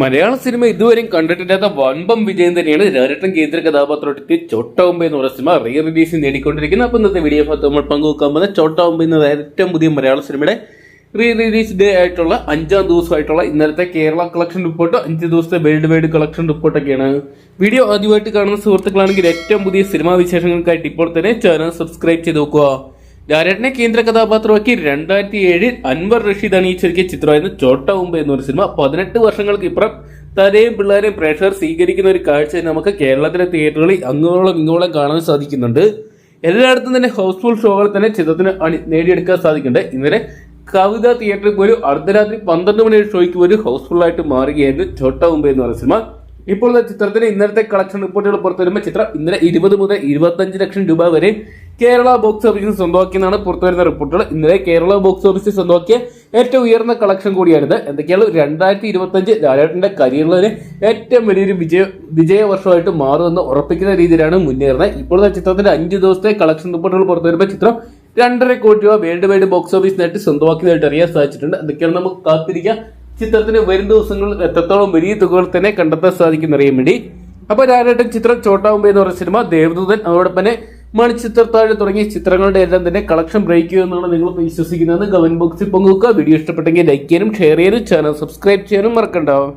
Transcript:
മലയാള cinema ഇതുവരെയും കണ്ടിട്ടില്ലാത്ത വൻപം വിജയം തന്നെയാണ് രാരട്ടൻ കേന്ദ്ര കഥാപാത്രത്തിൽ ചോട്ടാവുമ്പ എന്ന് പറയുന്ന സിനിമ റീ റിലീസ് നേടിക്കൊണ്ടിരിക്കുന്നത്. അപ്പോൾ ഇന്നത്തെ വീഡിയോ ഭാഗത്ത് നമ്മൾ പങ്കുവെക്കാൻ പോകുന്ന ചോട്ടാവുമ്പ എന്നത് ഏറ്റവും പുതിയ മലയാള സിനിമയുടെ റീ റിലീസ് ഡേ ആയിട്ടുള്ള അഞ്ചാം ദിവസമായിട്ടുള്ള ഇന്നലത്തെ കേരള കളക്ഷൻ റിപ്പോർട്ട് അഞ്ച് ദിവസത്തെ വേൾഡ് വൈഡ് കളക്ഷൻ റിപ്പോർട്ടൊക്കെയാണ് വീഡിയോ ആദ്യമായിട്ട് കാണുന്ന സുഹൃത്തുക്കളാണെങ്കിൽ ഏറ്റവും പുതിയ സിനിമാ വിശേഷങ്ങൾക്കായിട്ട് ഇപ്പോൾ തന്നെ ചാനൽ സബ്സ്ക്രൈബ് ചെയ്ത് നോക്കുക ലാലേട്ടനെ കേന്ദ്ര കഥാപാത്രമാക്കി രണ്ടായിരത്തി ഏഴിൽ അൻവർ റഷീദ് അണിയിച്ചൊരുക്കിയ ചിത്രമായിരുന്നു ചോട്ട ഉമ്പ എന്നൊരു സിനിമ. പതിനെട്ട് വർഷങ്ങൾക്ക് ഇപ്പുറം തലയും പിള്ളേരെയും പ്രേക്ഷകർ സ്വീകരിക്കുന്ന ഒരു കാഴ്ച നമുക്ക് കേരളത്തിലെ തിയേറ്ററുകളിൽ അങ്ങോളം ഇങ്ങോളം കാണാൻ സാധിക്കുന്നുണ്ട്. എല്ലായിടത്തും തന്നെ ഹൗസ്ഫുൾ ഷോകൾ തന്നെ ചിത്രത്തിന് അണി നേടിയെടുക്കാൻ സാധിക്കുന്നുണ്ട്. ഇന്നലെ കവിത തിയേറ്ററിൽ പോലും അർദ്ധരാത്രി പന്ത്രണ്ട് മണി ഷോയ്ക്ക് പോലും ഹൗസ്ഫുൾ ആയിട്ട് മാറുകയായിരുന്നു ചോട്ട ഉമ്പ എന്ന് പറയുന്ന സിനിമ. ഇപ്പോൾ ചിത്രത്തിന് ഇന്നലത്തെ കളക്ഷൻ റിപ്പോർട്ടുകൾ പുറത്തു വരുമ്പോൾ ചിത്രം ഇന്നലെ ഇരുപത് മുതൽ ഇരുപത്തഞ്ച് ലക്ഷം രൂപ വരെ കേരള ബോക്സ് ഓഫീസിൽ സ്വന്തമാക്കിയെന്നാണ് പുറത്തു വരുന്ന റിപ്പോർട്ടുകൾ ഇന്നലെ കേരള ബോക്സ് ഓഫീസിൽ സ്വന്തമാക്കിയ ഏറ്റവും ഉയർന്ന കളക്ഷൻ കൂടിയാണിത്. എന്തൊക്കെയാണ്? രണ്ടായിരത്തി ഇരുപത്തഞ്ച് ലാലേട്ടന്റെ കരിയറിലെ ഏറ്റവും വലിയൊരു വിജയ വിജയ വർഷമായിട്ട് മാറുമെന്ന് ഉറപ്പിക്കുന്ന രീതിയിലാണ് മുന്നേറുന്നത്. ഇപ്പോഴത്തെ ചിത്രത്തിന്റെ അഞ്ച് ദിവസത്തെ കളക്ഷൻ റിപ്പോർട്ടുകൾ പുറത്തു വരുമ്പോൾ ചിത്രം രണ്ടര കോടി രൂപ വേൾഡ് വൈഡ് ബോക്സ് ഓഫീസ് നേട്ടി സ്വന്തമാക്കിയതായിട്ട് അറിയാൻ സാധിച്ചിട്ടുണ്ട്. എന്തൊക്കെയാണ് നമുക്ക് കാത്തിരിക്കാം? ചിത്രത്തിന് വരും ദിവസങ്ങളിൽ എത്രത്തോളം വലിയ തുകകൾ തന്നെ കണ്ടെത്താൻ സാധിക്കുന്ന അറിയാൻ വേണ്ടി. അപ്പൊ രാരേട്ടൻ ചിത്രം ചോട്ടാവുമ്പോ എന്ന് പറഞ്ഞ സിനിമ ദേവദൂതൻ അതോടൊപ്പം തന്നെ മണിച്ചിത്രത്താഴ് തുടങ്ങിയ ചിത്രങ്ങളുടെ എല്ലാം തന്നെ കളക്ഷൻ ബ്രേക്ക് ചെയ്യുമെന്നാണ് നിങ്ങൾ വിശ്വസിക്കുന്നത് കമന്റ് ബോക്സിൽ പങ്കുവെക്കുക. വീഡിയോ ഇഷ്ടപ്പെട്ടെങ്കിൽ ലൈക്ക് ചെയ്യാനും ഷെയർ ചെയ്യാനും ചാനൽ സബ്സ്ക്രൈബ് ചെയ്യാനും മറക്കണ്ടാവും